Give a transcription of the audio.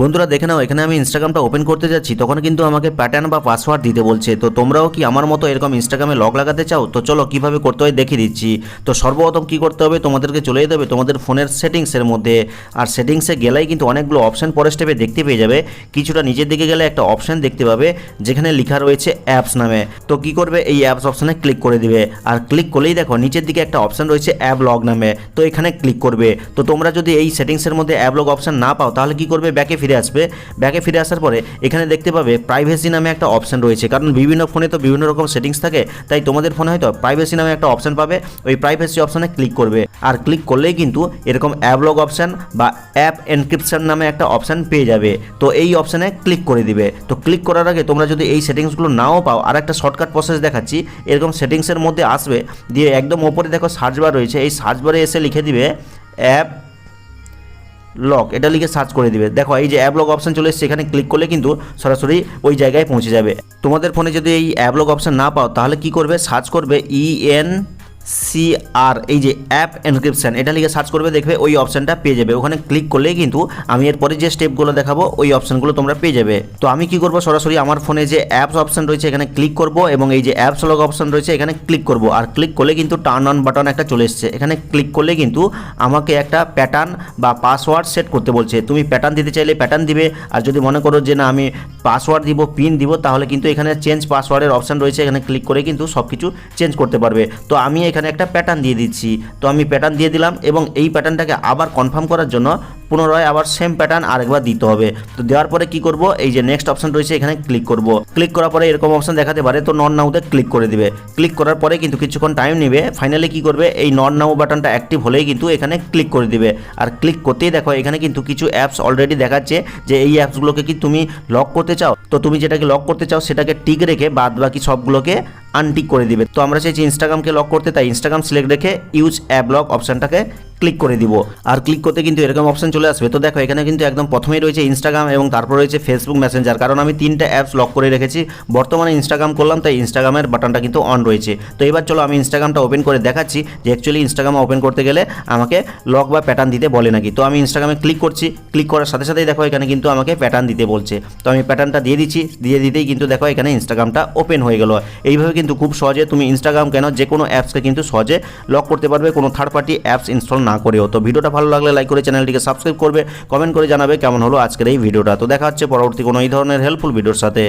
বন্ধুরা দেখে নাও, এখানে আমি ইনস্টাগ্রামটা ওপেন করতে যাচ্ছি, তখন কিন্তু আমাকে প্যাটার্ন বা পাসওয়ার্ড দিতে বলছে। তো তোমরাও কি আমার মতো এরকম ইনস্টাগ্রামে লগ লাগাতে চাও? তো চলো, কীভাবে করতে হয় দেখিয়ে দিচ্ছি। তো সর্বপ্রথম কি করতে হবে? তোমাদেরকে চলে যেতে হবে তোমাদের ফোনের সেটিংসের মধ্যে। আর সেটিংসে গেলেই কিন্তু অনেকগুলো অপশন পরের স্টেপে দেখতে পেয়ে যাবে। কিছুটা নিচের দিকে গেলে একটা অপশন দেখতে পাবে, যেখানে লেখা রয়েছে অ্যাপস নামে। তো কি করবে? এই অ্যাপস অপশনে ক্লিক করে দিবে। আর ক্লিক করলেই দেখো, নিচের দিকে একটা অপশন রয়েছে অ্যাপ লগ নামে। তো এখানে ক্লিক করবে। তো তোমরা যদি এই সেটিংসের মধ্যে অ্যাপ লগ অপশন না পাও, তাহলে কি করবে? ব্যাকে ফিরে আসবে। ব্যাকে ফিরে আসার পরে এখানে দেখতে পাবে প্রাইভেসি নামে একটা অপশন রয়েছে। কারণ বিভিন্ন ফোনে তো বিভিন্ন রকম সেটিংস থাকে, তাই তোমাদের ফোনে হয়তো প্রাইভেসি নামে একটা অপশন পাবে, ওই প্রাইভেসি অপশনে ক্লিক করবে। আর ক্লিক করলেই কিন্তু এরকম অ্যাপ লগ অপশন বা অ্যাপ এনক্রিপশন নামে একটা অপশন পেয়ে যাবে। তো এই অপশনে ক্লিক করে দিবে। তো ক্লিক করার আগে তোমরা যদি এই সেটিংসগুলো নাও পাও আর একটা শর্টকাট প্রসেস দেখাচ্ছি। এরকম সেটিংসের মধ্যে আসবে, দিয়ে একদম ওপরে দেখো সার্চ বার রয়েছে। এই সার্চ বারে এসে লিখে দিবে অ্যাপ লক এটা লিখে সার্চ করে দিবে। দেখো, এই যে অ্যাপ লক অপশন চলে এসেছে, এখানে ক্লিক করলে কিন্তু সরাসরি ওই জায়গায় পৌঁছে যাবে। তোমাদের ফোনে যদি এই অ্যাপ লক অপশন না পাও, তাহলে কি করবে? সার্চ করবে ই এন সি আর এই যে অ্যাপ এনক্রিপশন এটা লিখে সার্চ করবে, দেখবে ওই অপশনটা পেয়ে যাবে। ওখানে ক্লিক করলেই কিন্তু আমি এরপরে যে স্টেপগুলো দেখাবো, ওই অপশনগুলো তোমরা পেয়ে যাবে। তো আমি কি করব? সরাসরি আমার ফোনে যে অ্যাপস অপশন রয়েছে, এখানে ক্লিক করব এবং এই যে অ্যাপস লগ অপশন রয়েছে, এখানে ক্লিক করব। আর ক্লিক করলে কিন্তু টার্ন অন বাটন একটা চলে এসছে। এখানে ক্লিক করলে কিন্তু আমাকে একটা প্যাটার্ন বা পাসওয়ার্ড সেট করতে বলছে। তুমি প্যাটার্ন দিতে চাইলে প্যাটার্ন দিবে। আর যদি মনে করো যে না, আমি পাসওয়ার্ড দিব পিন দিব, তাহলে কিন্তু এখানে চেঞ্জ পাসওয়ার্ডের অপশন রয়েছে। এখানে ক্লিক করে কিন্তু সব কিছু চেঞ্জ করতে পারবে। তো আমি এখানে একটা প্যাটার্ন দিয়ে দিচ্ছি। তো আমি প্যাটার্ন দিয়ে দিলাম এবং এই প্যাটার্নটাকে আবার কনফার্ম করার জন্য পুনরায় আবার সেম প্যাটার্ন আরেকবার দিতে হবে। তো দেওয়ার পরে কি করব? এই যে নেক্সট অপশন রয়েছে, এখানে ক্লিক করব। ক্লিক করার পরে এরকম অপশন দেখাতে পারে, তো নন নাউতে ক্লিক করে দিবে। ক্লিক করার পরে কিন্তু কিছুক্ষণ টাইম নেবে। ফাইনালি কি করবে? এই নন নাও বাটনটা অ্যাক্টিভ হলেই কিন্তু এখানে ক্লিক করে দিবে। আর ক্লিক করতেই দেখো, এখানে কিন্তু কিছু অ্যাপস অলরেডি দেখাচ্ছে যে এই অ্যাপসগুলোকে কি তুমি লক করতে চাও? তো তুমি যেটাকে লক করতে চাও, সেটাকে টিক রেখে বাদ বাকি সবগুলোকে আনটিক করে দিবে। তো আমরা চাইছি ইনস্টাগ্রামকে লক করতে, তাই ইনস্টাগ্রাম সিলেক্ট রেখে ইউজ অ্যাপ লক অপশনটাকে ক্লিক করে দিব। আর ক্লিক করতে কিন্তু এরকম অপশন চলে আসবে। তো দেখো, এখানে কিন্তু একদম প্রথমেই রয়েছে ইনস্টাগ্রাম এবং তারপর রয়েছে ফেসবুক মেসেঞ্জার কারণ আমি তিনটা অ্যাপস লক করে রেখেছি। বর্তমানে ইনস্টাগ্রাম করলাম, তাই ইনস্টাগ্রামের বাটনটা কিন্তু অন রয়েছে। তো এবার চলো, আমি ইনস্টাগ্রামটা ওপেন করে দেখাচ্ছি যে অ্যাকচুয়ালি ইনস্টাগ্রাম ওপেন করতে গেলে আমাকে লক বা প্যাটার্ন দিতে বলে নাকি। তো আমি ইনস্টাগ্রামে ক্লিক করছি। ক্লিক করার সাথে সাথেই দেখো, এখানে কিন্তু আমাকে প্যাটার্ন দিতে বলছে। তো আমি প্যাটার্নটা দিয়ে দিচ্ছি। দিয়ে দিতেই কিন্তু দেখো, এখানে ইনস্টাগ্রামটা ওপেন হয়ে গেল। এইভাবে কিন্তু খুব সহজে তুমি ইনস্টাগ্রাম কেন যে কোনো অ্যাপসকে কিন্তু সহজে লক করতে পারবে। কোনো থার্ড পার্টি অ্যাপস ইনস্টল না করেও। তো ভিডিওটা ভালো লাগলে লাইক করে চ্যানেলটিকে সাবস্ক্রাইব করবে কমেন্ট করে জানাবে কেমন হলো আজকের এই ভিডিওটা। তো দেখা হচ্ছে পরবর্তী কোনো এই ধরনের হেল্পফুল ভিডিওর সাথে।